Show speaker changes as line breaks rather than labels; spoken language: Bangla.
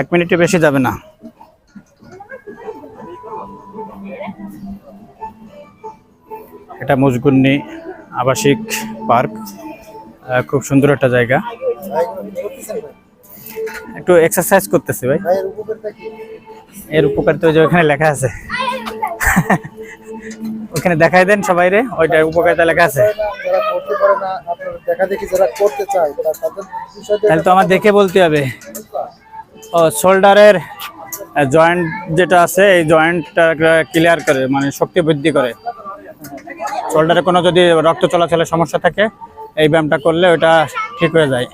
এক মিনিটে বেশি যাবে না। এটা মুজগুন্নি আবাসিক পার্ক। খুব সুন্দর একটা জায়গা। একটু এক্সারসাইজ করতেছি ভাই। এর উপকারিতা যে ওখানে লেখা আছে। ওখানে দেখাই দেন সবাই রে ওইটা উপকারিতা লেখা আছে। তাহলে তো আমার দেখে বলতে হবে। ও, শোল্ডারের জয়েন্ট যেটা আছে, এই জয়েন্টটা ক্লিয়ার করে মানে শক্তি বৃদ্ধি করে। শোল্ডারে কোনো যদি রক্ত চলাচলের সমস্যা থাকে, এই ব্যায়ামটা করলে ওটা ঠিক হয়ে যায়।